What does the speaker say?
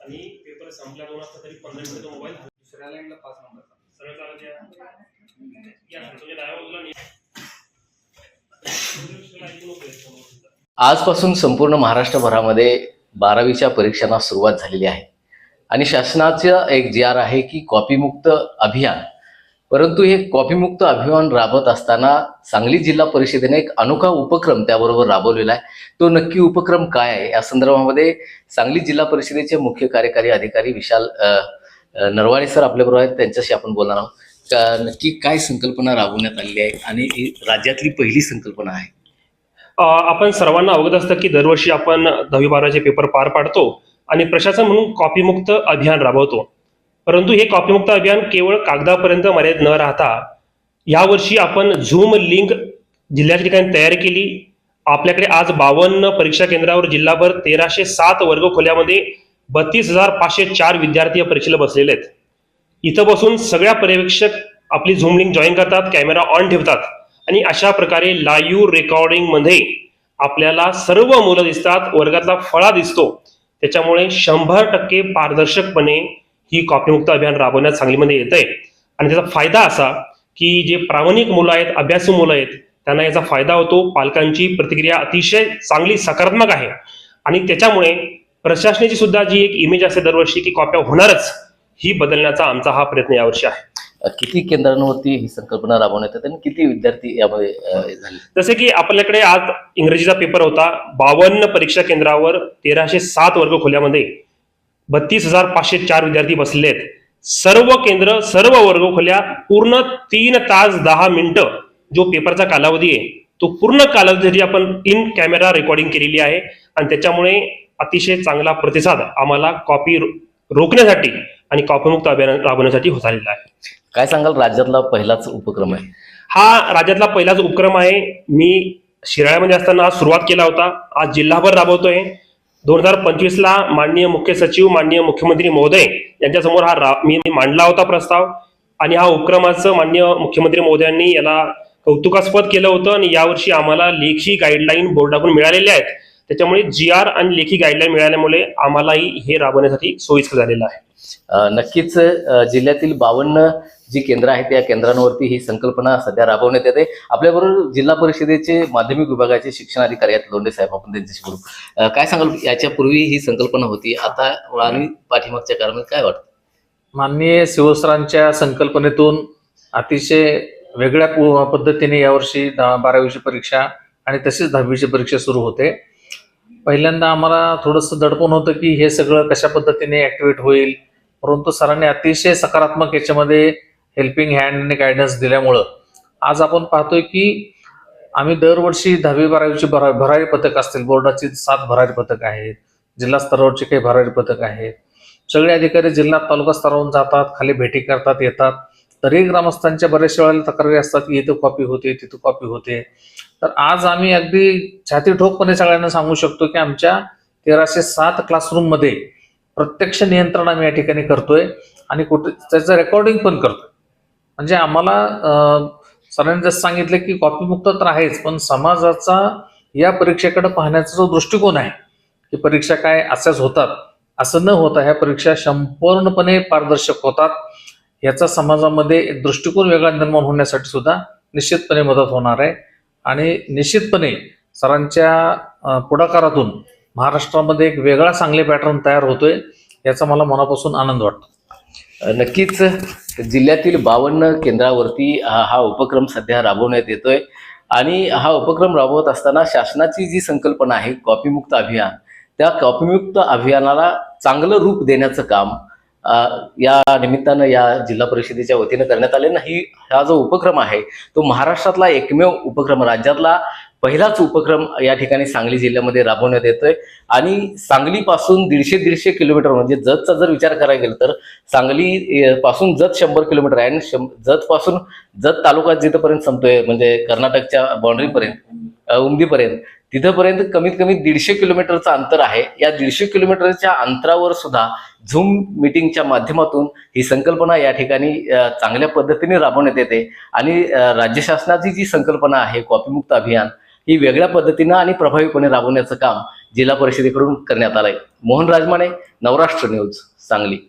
आणि पेपर संपला दोन वाजता तरी पंधरा मोबाईल दुसऱ्या लाईनला पाच नंबरचा सरळ चालत या. तुझ्या डाव्या बाजूला सुद्धा. आजपासून संपूर्ण महाराष्ट्रभरामध्ये बारावीच्या परीक्षांना सुरुवात झालेली आहे. आणि शासनाचं एक जी आर आहे की कॉपीमुक्त अभियान. परंतु हे कॉपीमुक्त अभियान राबत असताना सांगली जिल्हा परिषदेने एक अनोखा उपक्रम त्याबरोबर राबवलेला आहे. तो नक्की उपक्रम काय आहे? या संदर्भामध्ये सांगली जिल्हा परिषदेचे मुख्य कार्यकारी अधिकारी विशाल नरवाडे सर आपल्याबरोबर आहेत. त्यांच्याशी आपण बोलणार आहोत. का- नक्की काय संकल्पना राबवण्यात आलेली आहे आणि ही राज्यातली पहिली संकल्पना आहे? आपण सर्वांना अवगत असतं की दरवर्षी आपण दहावी बाराचे पेपर पार पाडतो. आणि प्रशासन म्हणून कॉपीमुक्त अभियान राबवतो. परंतु हे कॉपीमुक्त अभियान केवळ कागदापर्यंत मर्यादित न राहता यावर्षी आपण झूम लिंक जिल्ह्याच्या ठिकाणी तयार केली. आपल्याकडे आज बावन्न परीक्षा केंद्रावर जिल्हाभर तेराशे सात वर्ग खोल्यामध्ये बत्तीस हजार पाचशे चार विद्यार्थी या परीक्षेला बसलेले आहेत. इथं बसून सगळ्या पर्यवेक्षक आपली झूम लिंक जॉईन करतात कॅमेरा ऑन ठेवतात आणि अशा प्रकारे लाईव्ह रेकॉर्डिंगमध्ये आपल्याला सर्व मुलं दिसतात वर्गातला फळा दिसतो. त्याच्यामुळे शंभर टक्के पारदर्शकपणे ही कॉपीमुक्त अभियान राबवण्यात सांगलीमध्ये येत आहे आणि त्याचा फायदा असा की जे प्रामाणिक मुलं आहेत अभ्यासू मुलं आहेत त्यांना याचा फायदा होतो. पालकांची प्रतिक्रिया अतिशय चांगली सकारात्मक आहे. आणि त्याच्यामुळे प्रशासनाची सुद्धा जी एक इमेज असते दरवर्षी की कॉप्या होणारच ही बदलण्याचा आमचा हा प्रयत्न यावर्षी आहे. किती केंद्रांवरती ही संकल्पना राबवण्यात येते आणि किती विद्यार्थी यामध्ये झाले? जसे की आपल्याकडे आज इंग्रजीचा पेपर होता बावन्न परीक्षा केंद्रावर तेराशे सात वर्ग खोल्यामध्ये बत्तीस हजार पाचशे चार विद्यार्थी बसलेत आहेत. सर्व केंद्र सर्व वर्ग खोल्या पूर्ण तीन तास दहा मिनिटं जो पेपरचा कालावधी आहे तो पूर्ण कालावधीसाठी आपण इन कॅमेरा रेकॉर्डिंग केलेली आहे. आणि त्याच्यामुळे अतिशय चांगला प्रतिसाद आम्हाला कॉपी रोखण्यासाठी आणि कॉपीमुक्त अभियान राबवण्यासाठी होत आलेला आहे. काय सांगाल राज्यातला पहिलाच उपक्रम आहे? हा राज्यातला पहिलाच उपक्रम आहे. मी शिराळ्यामध्ये असताना आज सुरुवात केला होता. आज जिल्हाभर राबवतोय. दोन हजार पंचवीस ला माननीय मुख्य सचिव माननीय मुख्यमंत्री महोदय यांच्यासमोर हा रा- मी मी मांडला होता प्रस्ताव. आणि हा उपक्रमाचं माननीय मुख्यमंत्री महोदयांनी याला कौतुकास्पद केलं होतं. आणि यावर्षी आम्हाला लेखी गाईडलाईन बोर्डाकडून मिळालेल्या आहेत. त्याच्यामुळे जी आर आणि लेखी गाईडलाईन मिळाल्यामुळे आम्हालाही हे राबवण्यासाठी सोयीस्कर झालेलं आहे. नक्कीच जिल्ह्यातील बावन्न जी केंद्र आहेत या केंद्रांवरती ही संकल्पना सध्या राबवण्यात येते. आपल्याबरोबर जिल्हा परिषदेचे माध्यमिक विभागाचे शिक्षणाधिकारी आहेत लोंढे साहेब आपण त्यांच्याशी बोलू. काय सांगाल याच्यापूर्वी ही संकल्पना होती आता आणि पाठीमागच्या काळामध्ये काय वाटतं? माननीय शिवसरांच्या संकल्पनेतून अतिशय वेगळ्या पद्धतीने यावर्षी दहा बारावीची परीक्षा आणि तशीच दहावीची परीक्षा सुरू होते. पहिल्यांदा आम्हाला थोडंसं दडपण होतं की हे सगळं कशा पद्धतीने ॲक्टिवेट होईल. परंतु सरांनी अतिशय सकारात्मक याच्यामध्ये हेल्पिंग हँड आणि गायडन्स दिल्यामुळं. आज आपण पाहतोय की आम्ही दरवर्षी दहावी बारावीची भरा भरारी पथक असतील. बोर्डाची सात भरारी पथक आहेत. जिल्हा स्तरावरची काही भरारी पथक आहेत. सगळे अधिकारी जिल्हा तालुका स्तरावरून जातात खाली भेटी करतात येतात. तरी ग्रामस्थांच्या बऱ्याचशा वेळेला तक्रारी असतात की इथं कॉपी होते तिथं कॉपी होते. तर आज आम्ही अगदी छाती ठोकपणे सगळ्यांना सांगू शकतो की आमच्या तेराशे सात क्लासरूममध्ये प्रत्यक्ष नियंत्रण आम्ही या ठिकाणी करतोय आणि कुठे त्याचं रेकॉर्डिंग पण करतोय. म्हणजे आम्हाला सरांनी जसं सांगितलं की कॉपीमुक्त तर आहेच पण समाजाचा या परीक्षेकडे पाहण्याचा जो दृष्टिकोन आहे की परीक्षा काय अशाच होतात असं न होता ह्या परीक्षा संपूर्णपणे पारदर्शक होतात. याचा समाजामध्ये एक दृष्टिकोन वेगळा निर्माण होण्यासाठी सुद्धा निश्चितपणे मदत होणार आहे. आणि निश्चितपणे सरांच्या पुढाकारातून महाराष्ट्रामध्ये एक वेगळा चांगले पॅटर्न तयार होतोय याचा मला मनापासून आनंद वाटतो. नक्कीच जिल्ह्यातील बावन्न केंद्रावरती हा हा उपक्रम सध्या राबवण्यात येतोय. आणि हा उपक्रम राबवत असताना शासनाची जी संकल्पना आहे कॉपीमुक्त अभियान त्या कॉपीमुक्त अभियानाला चांगलं रूप देण्याचं काम या निमित्तानं या जिल्हा परिषदेच्या वतीनं करण्यात आले ना ही हा जो उपक्रम आहे तो महाराष्ट्रातला एकमेव उपक्रम राज्यातला पहिलाच उपक्रम या ठिकाणी सांगली जिल्ह्यामध्ये राबवण्यात येतोय. आणि सांगलीपासून दीडशे दीडशे किलोमीटर म्हणजे जतचा जर विचार करायला गेला तर सांगली पासून जत शंभर किलोमीटर आहे आणि शं- जत जत तालुका जिथपर्यंत संपतोय म्हणजे कर्नाटकच्या बाउंड्रीपर्यंत उमदीपर्यंत तिथंपर्यंत कमीत कमी दीडशे किलोमीटरचं अंतर आहे. या दीडशे किलोमीटरच्या अंतरावर सुद्धा झूम मिटिंगच्या माध्यमातून ही संकल्पना या ठिकाणी चांगल्या पद्धतीने राबवण्यात येते. आणि राज्य शासनाची जी संकल्पना आहे कॉपीमुक्त अभियान ही वेगळ्या पद्धतीनं आणि प्रभावीपणे राबवण्याचं काम जिल्हा परिषदेकडून करण्यात आलंय. मोहन राजमाने नवराष्ट्र न्यूज सांगली.